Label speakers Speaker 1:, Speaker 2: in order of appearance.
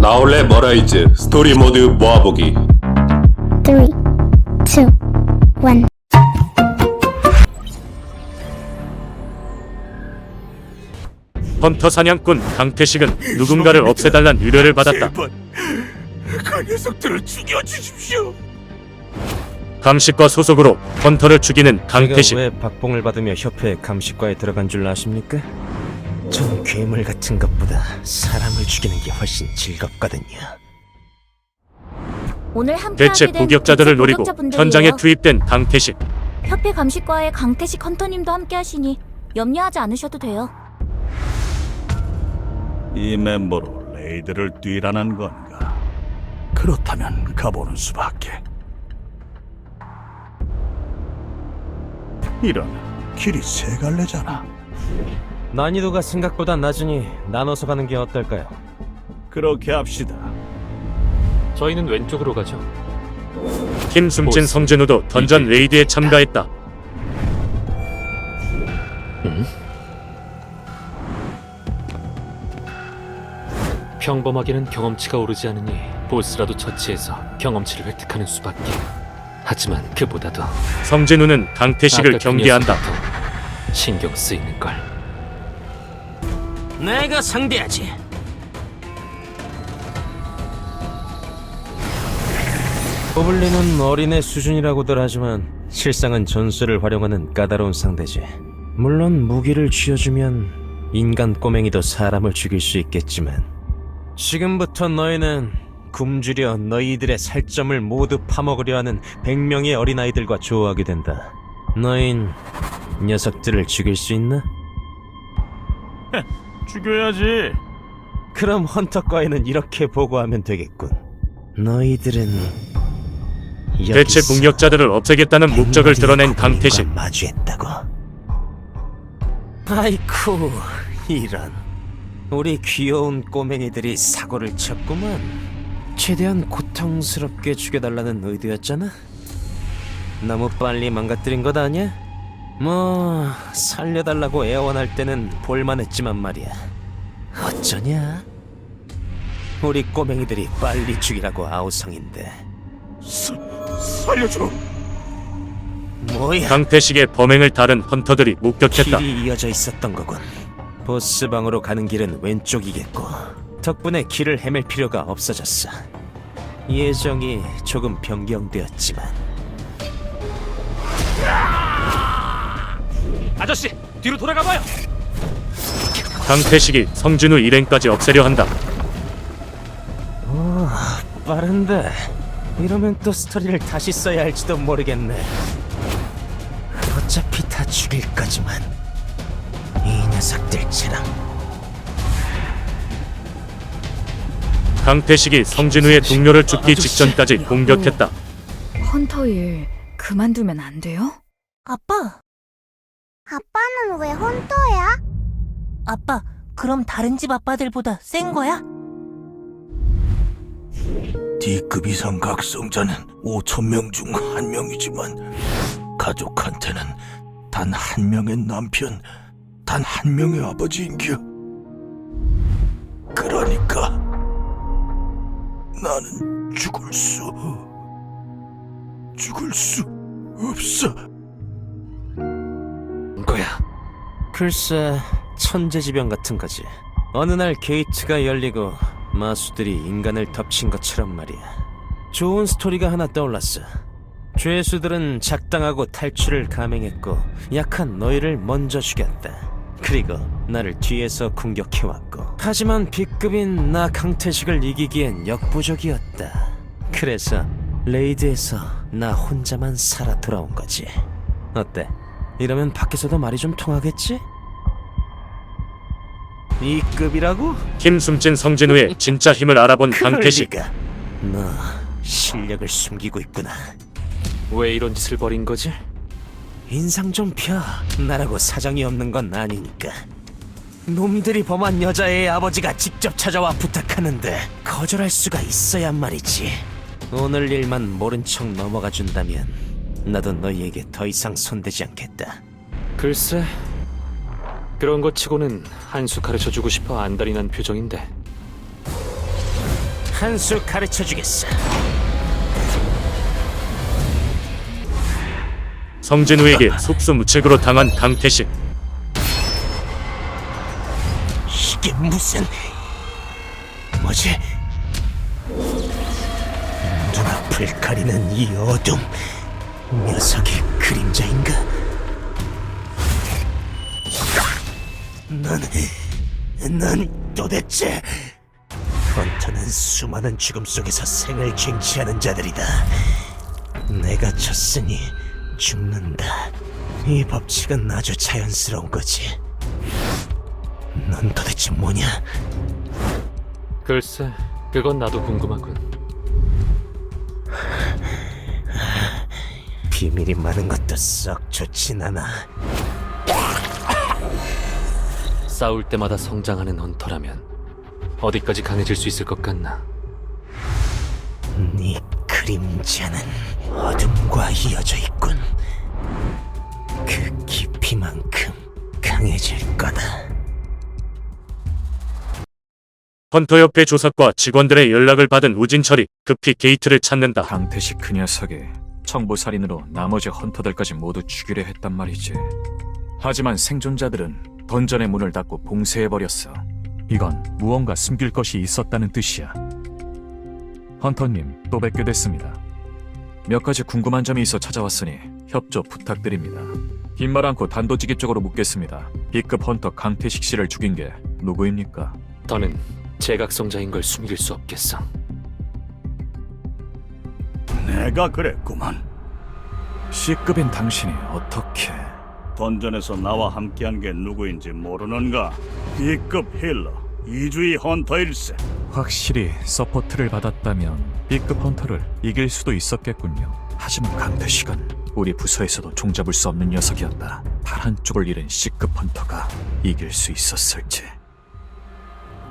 Speaker 1: 나올래 머라이즈 스토리 모드 모아보기
Speaker 2: three, two, one.
Speaker 3: 헌터 사냥꾼 강태식은 누군가를 없애달란 의뢰를 받았다.
Speaker 4: 제발 그 녀석들을 죽여주십시오.
Speaker 3: 감식과 소속으로 헌터를 죽이는
Speaker 5: 제가
Speaker 3: 강태식.
Speaker 5: 왜 박봉을 받으며 협회 감식과에 들어간 줄 아십니까? 전 괴물 같은 것보다 사람을 죽이는 게 훨씬 즐겁거든요.
Speaker 6: 오늘 함께하게
Speaker 3: 대체
Speaker 6: 된
Speaker 3: 복역자들을
Speaker 6: 대체
Speaker 3: 노리고
Speaker 6: 복역자분들이에요.
Speaker 3: 현장에 투입된 강태식.
Speaker 6: 협회 감식과의 강태식 헌터님도 함께하시니 염려하지 않으셔도 돼요.
Speaker 4: 이 멤버로 레이드를 뛰라는 건가? 그렇다면 가보는 수밖에. 이런 길이 세 갈래잖아.
Speaker 5: 난이도가 생각보다 낮으니 나눠서 가는 게 어떨까요?
Speaker 4: 그렇게 합시다.
Speaker 7: 저희는 왼쪽으로 가죠.
Speaker 3: 김숨진 성진우도 던전 레이드에 참가했다.
Speaker 7: 평범하게는 경험치가 오르지 않으니 보스라도 처치해서 경험치를 획득하는 수밖에. 하지만 그보다도
Speaker 3: 성진우는 강태식을
Speaker 7: 아까 그
Speaker 3: 경계한다.
Speaker 7: 신경 쓰이는 걸.
Speaker 5: 내가 상대하지. 고블린은 어린애 수준이라고들 하지만 실상은 전술을 활용하는 까다로운 상대지. 물론 무기를 쥐어주면 인간 꼬맹이도 사람을 죽일 수 있겠지만 지금부터 너희는 굶주려 너희들의 살점을 모두 파먹으려 하는 100명의 어린아이들과 조화하게 된다. 너흰 녀석들을 죽일 수 있나?
Speaker 4: 죽여야지.
Speaker 5: 그럼 헌터과에는 이렇게 보고하면 되겠군. 너희들은
Speaker 3: 대체
Speaker 5: 여기서
Speaker 3: 공격자들을 없애겠다는 목적을 드러낸 강태식.
Speaker 5: 고민과 마주했다고. 아이쿠 이런 우리 귀여운 꼬맹이들이 사고를 쳤구만. 최대한 고통스럽게 죽여달라는 의도였잖아. 너무 빨리 망가뜨린 것 아니야? 뭐 살려달라고 애원할 때는 볼만했지만 말이야. 어쩌냐? 우리 꼬맹이들이 빨리 죽이라고 아우성인데
Speaker 4: 살려줘.
Speaker 5: 뭐야?
Speaker 3: 강태식의 범행을 다른 헌터들이 목격했다.
Speaker 5: 길이 이어져 있었던 거군. 보스 방으로 가는 길은 왼쪽이겠고 덕분에 길을 헤맬 필요가 없어졌어. 예정이 조금 변경되었지만
Speaker 7: 아저씨 뒤로 돌아가봐요.
Speaker 3: 강태식이 성진우 일행까지 없애려 한다.
Speaker 5: 빠른데 이러면 또 스토리를 다시 써야 할지도 모르겠네. 어차피 다 죽일 거지만 이 녀석들처럼
Speaker 3: 강태식이 성진우의 동료를 죽기 직전까지 공격했다.
Speaker 8: 헌터 일 그만두면 안 돼요?
Speaker 9: 아빠,
Speaker 2: 아빠는 왜 헌터야?
Speaker 9: 아빠, 그럼 다른 집 아빠들보다 센 거야?
Speaker 4: D급 이상 각성자는 5천 명 중 한 명이지만 가족한테는 단 한 명의 남편, 단 한 명의 아버지인겨. 그러니까 나는 죽을 수 죽을 수 없어.
Speaker 5: 글쎄 천재지변 같은 거지. 어느 날 게이트가 열리고 마수들이 인간을 덮친 것처럼 말이야. 좋은 스토리가 하나 떠올랐어. 죄수들은 작당하고 탈출을 감행했고 약한 너희를 먼저 죽였다. 그리고 나를 뒤에서 공격해왔고 하지만 B급인 나 강태식을 이기기엔 역부족이었다. 그래서 레이드에서 나 혼자만 살아 돌아온 거지. 어때? 이러면 밖에서도 말이 좀 통하겠지? 이 급이라고?
Speaker 3: 김숨진 성진우의 진짜 힘을 알아본 강태식.
Speaker 5: 그럴 리가. 너 실력을 숨기고 있구나.
Speaker 7: 왜 이런 짓을 벌인 거지?
Speaker 5: 인상 좀 펴. 나라고 사정이 없는 건 아니니까. 놈들이 범한 여자애의 아버지가 직접 찾아와 부탁하는데 거절할 수가 있어야 말이지. 오늘 일만 모른 척 넘어가 준다면 나도 너희에게 더 이상 손대지 않겠다.
Speaker 7: 글쎄. 그런 것 치고는 한 수 가르쳐 주고 싶어 안달이 난 표정인데.
Speaker 5: 한 수 가르쳐 주겠어.
Speaker 3: 성진우에게 속수무책으로 당한 강태식
Speaker 5: 이게 무슨 뭐지? 눈앞을 가리는 이 어둠 녀석의 그림자인가? 넌, 넌 도대체 헌터는 수많은 죽음 속에서 생을 쟁취하는 자들이다. 내가 졌으니 죽는다. 이 법칙은 아주 자연스러운 거지. 넌 도대체 뭐냐?
Speaker 7: 글쎄, 그건 나도 궁금하군.
Speaker 5: 비밀이 많은 것도 썩 좋진 않아.
Speaker 7: 싸울 때마다 성장하는 헌터라면 어디까지 강해질 수 있을 것 같나?
Speaker 5: 네 그림자는 어둠과 이어져 있군. 그 깊이만큼 강해질 거다.
Speaker 3: 헌터협회 조사과 직원들의 연락을 받은 우진철이 급히 게이트를 찾는다
Speaker 10: 강태식 그 녀석이 청부살인으로 나머지 헌터들까지 모두 죽이려 했단 말이지. 하지만 생존자들은 던전의 문을 닫고 봉쇄해버렸어. 이건 무언가 숨길 것이 있었다는 뜻이야. 헌터님, 또 뵙게 됐습니다. 몇 가지 궁금한 점이 있어 찾아왔으니 협조 부탁드립니다. 긴말 않고 단도직입 적으로 묻겠습니다. B급 헌터 강태식 씨를 죽인 게 누구입니까?
Speaker 7: 더는 제각성자인 걸 숨길 수 없겠어.
Speaker 11: 내가 그랬구만.
Speaker 10: C급인 당신이 어떻게...
Speaker 11: 던전에서 나와 함께한 게 누구인지 모르는가? B급 힐러 이주희 헌터일세.
Speaker 10: 확실히 서포트를 받았다면 B급 헌터를 이길 수도 있었겠군요. 하지만 강태식은 우리 부서에서도 종잡을 수 없는 녀석이었다. 단 한쪽을 잃은 C급 헌터가 이길 수 있었을지.